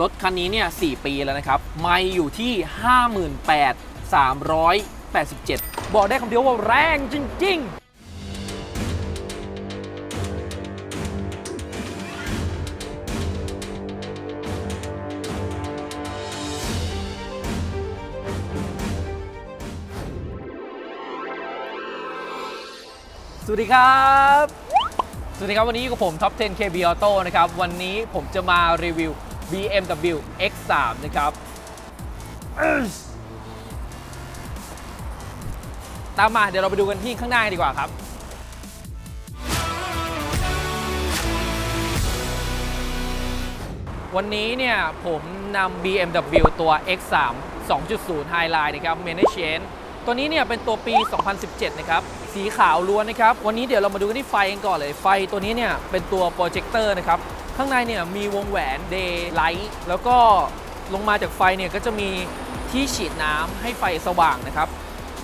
รถคันนี้เนี่ย4ปีแล้วนะครับ ไม่อยู่ที่ 58,387 บอกได้คำเดียวว่าแรงจริง ๆสวัสดีครับ สวัสดีครับ วันนี้อยู่กับผม Top 10 KB Auto นะครับ วันนี้ผมจะมารีวิว BMW X3 นะครับ ตามมาเดี๋ยวเราไปดูกันที่ข้างหน้าดีกว่าครับวันนี้เนี่ยผมนำ BMW ตัว X3 2.0 Highline นะครับ m a n a g e n ตัวนี้เนี่ยเป็นตัวปี 2017 นะครับ สีขาวล้วนนะครับ วันนี้เดี๋ยวเรามาดูกันที่ไฟกันก่อนเลย ไฟตัวนี้เนี่ยเป็นตัวโปรเจคเตอร์นะครับ ข้างในเนี่ยมีวงแหวน Daylight แล้วก็ลงมาจากไฟเนี่ยก็จะมีที่ฉีดน้ำให้ไฟสว่างนะครับ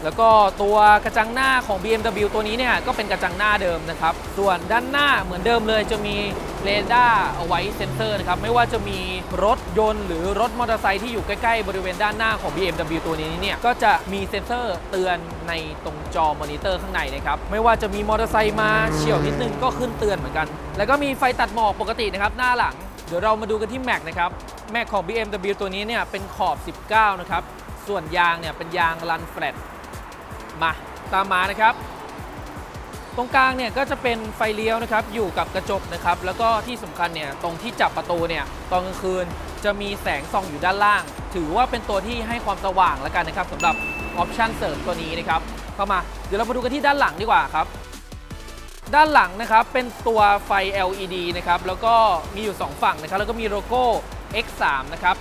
แล้วก็ตัวกระจังหน้าของ BMW ตัวนี้เนี่ยก็เป็นกระจังหน้าเดิมนะครับ ส่วนด้านหน้าเหมือนเดิมเลยจะมี เรดาร์เอาไว้เซ็นเซอร์นะครับ ไม่ว่าจะมีรถยนต์หรือรถมอเตอร์ไซค์ที่อยู่ใกล้ ๆ บริเวณด้านหน้าของ BMW ตัวนี้เนี่ย ก็จะมีเซ็นเซอร์เตือนในตรงจอมอนิเตอร์ข้างในนะครับ ไม่ว่าจะมีมอเตอร์ไซค์มาเฉี่ยวนิดนึงก็ขึ้นเตือนเหมือนกัน แล้วก็มีไฟตัดหมอกปกตินะครับหน้าหลัง เดี๋ยวเรามาดูกันที่แม็กนะครับ แม็กของ BMW ตัวนี้เนี่ยเป็นขอบ 19 นะครับ ส่วนยางเนี่ยเป็นยางรันแฟลตมาตามมานะครับ ตรงกลางเนี่ยก็จะเป็นไฟเลี้ยวนะครับอยู่กับกระจกนะครับแล้วก็ที่สำคัญเนี่ยตรงที่จับประตูเนี่ยตอนกลางคืนจะมีแสงส่องอยู่ด้านล่าง ถือว่าเป็นตัวที่ให้ความสว่างแล้วกันนะครับสำหรับออปชันเสริมตัวนี้นะครับเข้ามาเดี๋ยวเรามาดูกันที่ด้านหลังดีกว่าครับด้านหลังนะครับเป็นตัวไฟ LED นะครับแล้วก็มีอยู่ 2 ฝั่งนะครับแล้วก็มีโลโก้ X3 นะครับ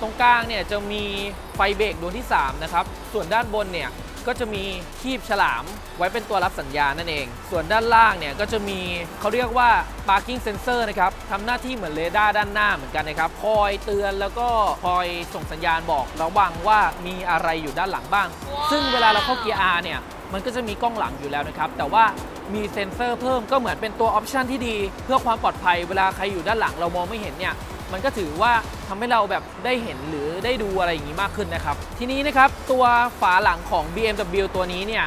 ตรงกลางเนี่ยจะมีไฟเบรกดวงที่3นะครับส่วนด้านบนเนี่ย ก็จะมีคีบฉลามไว้เป็นตัวรับสัญญาณนั่นเอง ส่วนด้านล่างเนี่ยก็จะมีเขาเรียกว่า parking sensor นะครับทำหน้าที่เหมือนเรดาร์ด้านหน้าเหมือนกันนะครับ คอยเตือนแล้วก็คอยส่งสัญญาณบอกระวังว่ามีอะไรอยู่ด้านหลังบ้าง ซึ่งเวลาเราเข้าเกียร์ R เนี่ยมันก็จะมีกล้องหลังอยู่แล้วนะครับ แต่ว่ามีเซ็นเซอร์เพิ่มก็เหมือนเป็นตัวออปชันที่ดี เพื่อความปลอดภัยเวลาใครอยู่ด้านหลังเรามองไม่เห็นเนี่ย มันก็ถือว่าทำให้เราแบบได้เห็นหรือได้ดูอะไรอย่างนี้มากขึ้นนะครับ ทีนี้นะครับตัวฝาหลังของ BMW ตัวนี้เนี่ย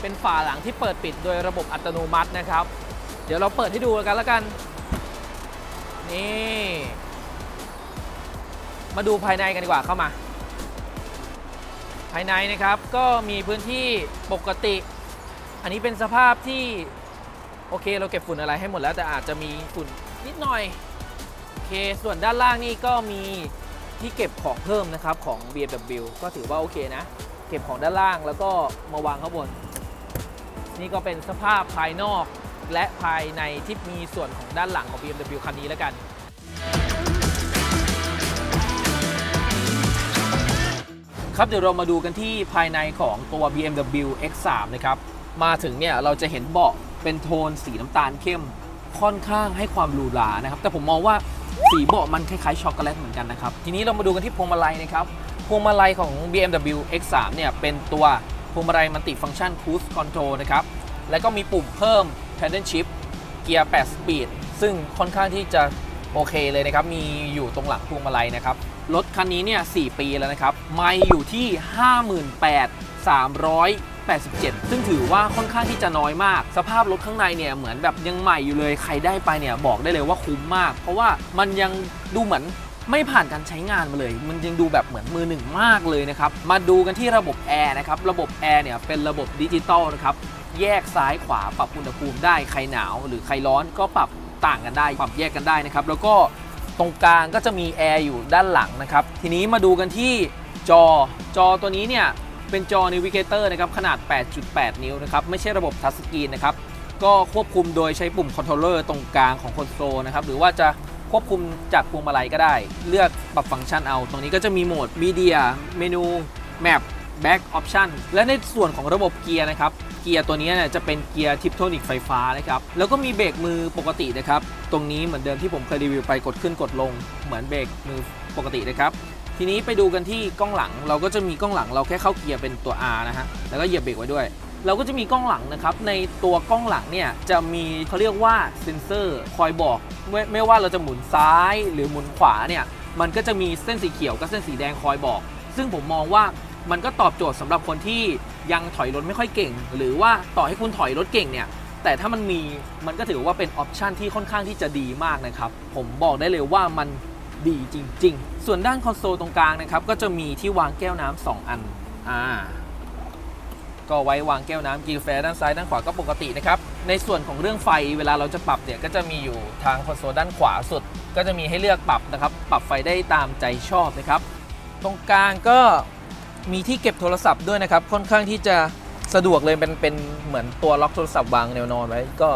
เป็นฝาหลังที่เปิดปิดโดยระบบอัตโนมัตินะครับ เดี๋ยวเราเปิดให้ดูกันแล้วกันนี่มาดูภายในกันดีกว่าเข้ามา ภายในนะครับก็มีพื้นที่ปกติ อันนี้เป็นสภาพที่โอเคเราเก็บฝุ่นอะไรให้หมดแล้วแต่อาจจะมีฝุ่นนิดหน่อย เค ส่วนด้านล่างนี่ก็มีที่เก็บของเพิ่มนะครับของ BMW ก็ถือว่าโอเคนะ เก็บของด้านล่างแล้วก็มาวางข้างบน นี่ก็เป็นสภาพภายนอกและภายในที่มีส่วนของด้านหลังของ BMW คันนี้แล้วกัน ครับเดี๋ยวเรามาดูกันที่ภายในของตัว BMW X3 นะครับ มาถึงเนี่ยเราจะเห็นเบาะเป็นโทนสีน้ำตาลเข้มค่อนข้างให้ความหรูหรานะครับ แต่ผมมองว่า สีเบาะมันคล้ายๆช็อกโกแลตเหมือนกันนะครับ ทีนี้เรามาดูกันที่พวงมาลัยนะครับ พวงมาลัยของ BMW X3 เนี่ยเป็นตัวพวงมาลัยมัลติฟัง c t ชัน Cruise Control นะครับ แล้วก็มีปุ่มเพิ่ม Paddle Shift เกียร์ 8 สปีด ซึ่งค่อนข้างที่จะโอเคเลยนะครับ มีอยู่ตรงหลังพวงมาลัยนะครับ รถคันนี้เนี่ย 4 ปีแล้วนะครับ ไม่อยู่ที่ 87 ซึ่งถือว่าค่อนข้างที่จะน้อยมาก สภาพรถข้างในเนี่ยเหมือนแบบยังใหม่อยู่เลยใครได้ไปเนี่ยบอกได้เลยว่าคุ้มมาก เพราะว่ามันยังดูเหมือนไม่ผ่านการใช้งานมาเลย มันยังดูแบบเหมือนมือหนึ่งมากเลยนะครับ มาดูกันที่ระบบแอร์นะครับ ระบบแอร์เนี่ยเป็นระบบดิจิตอลนะครับ แยกซ้ายขวาปรับอุณหภูมิได้ ใครหนาวหรือใครร้อนก็ปรับต่างกันได้ ปรับแยกกันได้นะครับ แล้วก็ตรงกลางก็จะมีแอร์อยู่ด้านหลังนะครับ ทีนี้มาดูกันที่จอ จอตัวนี้เนี่ย เป็นจอ Navigator นะครับขนาด 8.8 นิ้วนะครับไม่ใช่ระบบทัชสกรีนนะครับก็ควบคุมโดยใช้ปุ่มคอนโทรลเลอร์ตรงกลางของคอนโซลนะครับหรือว่าจะควบคุมจากพวงมาลัยก็ได้ เลือกปรับฟังก์ชันเอา ตรงนี้ก็จะมีโหมด Media เมนู Map Back Option และในส่วนของระบบเกียร์นะครับ เกียร์ตัวนี้เนี่ยจะเป็นเกียร์ทิปโทนิกไฟฟ้านะครับ แล้วก็มีเบรกมือปกตินะครับ ตรงนี้เหมือนเดิมที่ผมเคยรีวิวไปกดขึ้นกดลง เหมือนเบรกมือปกตินะครับ ทีนี้ไปดูกันที่กล้องหลัง เราก็จะมีกล้องหลังเราแค่เข้าเกียร์เป็นตัว R นะฮะแล้วก็เหยียบเบรกไว้ด้วย เราก็จะมีกล้องหลังนะครับในตัวกล้องหลังเนี่ยจะมีเขาเรียกว่าเซ็นเซอร์คอยบอกไม่ไม่ว่าเราจะหมุนซ้ายหรือหมุนขวาเนี่ยมันก็จะมีเส้นสีเขียวกับเส้นสีแดงคอยบอก ซึ่งผมมองว่ามันก็ตอบโจทย์สำหรับคนที่ยังถอยรถไม่ค่อยเก่ง หรือว่าต่อให้คุณถอยรถเก่งเนี่ยแต่ถ้ามันมีมันก็ถือว่าเป็นออปชันที่ค่อนข้างที่จะดีมากนะครับ ผมบอกได้เลยว่ามัน ดีจริง ๆ ส่วนด้านคอนโซลตรงกลางนะครับ ก็จะมีที่วางแก้วน้ำสองอันอ่าก็ไว้วางแก้วน้ำกินแฟด้านซ้ายด้านขวาก็ปกตินะครับ ในส่วนของเรื่องไฟเวลาเราจะปรับเนี่ยก็จะมีอยู่ทางคอนโซลด้านขวาสุด ก็จะมีให้เลือกปรับนะครับ ปรับไฟได้ตามใจชอบนะครับ ตรงกลางก็มีที่เก็บโทรศัพท์ด้วยนะครับ ค่อนข้างที่จะสะดวกเลยเป็นเป็นเหมือนตัวล็อกโทรศัพท์วางแนวนอนไว้ก็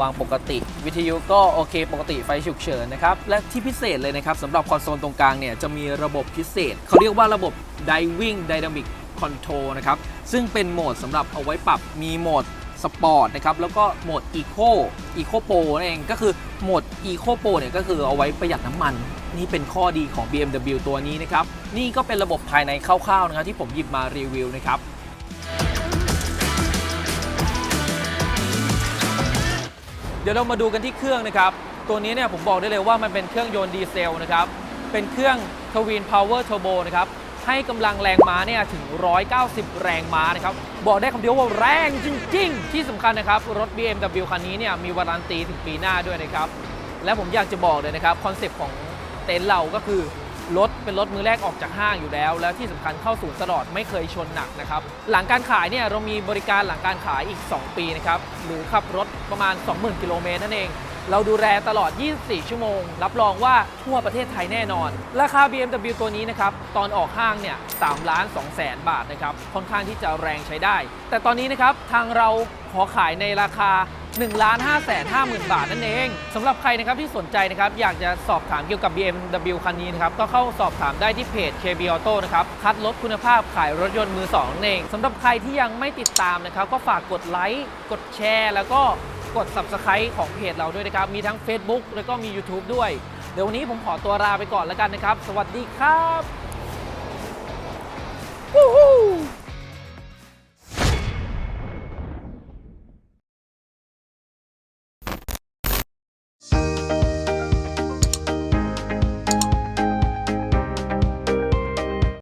วางปกติ วิทยุก็โอเคปกติไฟฉุกเฉินนะครับ และที่พิเศษเลยนะครับสำหรับคอนโซลตรงกลางเนี่ยจะมีระบบพิเศษ เขาเรียกว่าระบบ Diving Dynamic Control นะครับ ซึ่งเป็นโหมดสำหรับเอาไว้ปรับมีโหมดสปอร์ตนะครับ แล้วก็โหมด Eco Eco Pro นั่นเองก็คือโหมด Eco Pro เนี่ยก็คือเอาไว้ประหยัดน้ำมัน นี่เป็นข้อดีของ BMW ตัวนี้นะครับ นี่ก็เป็นระบบภายในคร่าวๆนะครับที่ผมหยิบมารีวิวนะครับ เดี๋ยวเรามาดูกันที่เครื่องนะครับ ตัวนี้เนี่ยผมบอกได้เลยว่ามันเป็นเครื่องยนต์ดีเซลนะครับ เป็นเครื่องทวินพาวเวอร์เทอร์โบนะครับ ให้กำลังแรงม้าเนี่ยถึง 190 แรงม้านะครับ บอกได้คำเดียวว่าแรงจริง ๆ ที่สำคัญนะครับ รถ BMW คันนี้เนี่ยมีวารันตีถึงปีหน้าด้วยนะครับ และผมอยากจะบอกเลยนะครับคอนเซปต์ของเต็นท์เราก็คือ รถเป็นรถมือแรกออกจากห้างอยู่แล้ว แล้วที่สำคัญเข้าศูนย์ตลอดไม่เคยชนหนักนะครับหลังการขายเนี่ยเรามีบริการหลังการขายอีก 2 ปีนะครับหรือขับรถประมาณ 20,000กิโลเมตรนั่นเอง เราดูแลตลอด 24 ชั่วโมง รับรองว่าทั่วประเทศไทยแน่นอน ราคา BMW ตัวนี้นะครับตอนออกห้างเนี่ย3ล้าน2แสนบาทนะครับค่อนข้างที่จะแรงใช้ได้ แต่ตอนนี้นะครับทางเราขอขายในราคา 1ล้าน5แสน5หมื่นบาทนั่นเองสำหรับใครนะครับที่สนใจนะครับอยากจะสอบถามเกี่ยวกับ BMW คันนี้นะครับก็เข้าสอบถามได้ที่เพจ KB Auto นะครับคัดลดคุณภาพขายรถยนต์มือสองนั่นเองสำหรับใครที่ยังไม่ติดตามนะครับก็ฝากกดไลค์กดแชร์ แล้วก็กด Subscribe ของเพจเราด้วยนะครับมีทั้ง Facebook แล้วก็มี YouTube ด้วย เดี๋ยววันนี้ผมขอตัวลาไปก่อนแล้วกันนะครับ สวัสดีครับ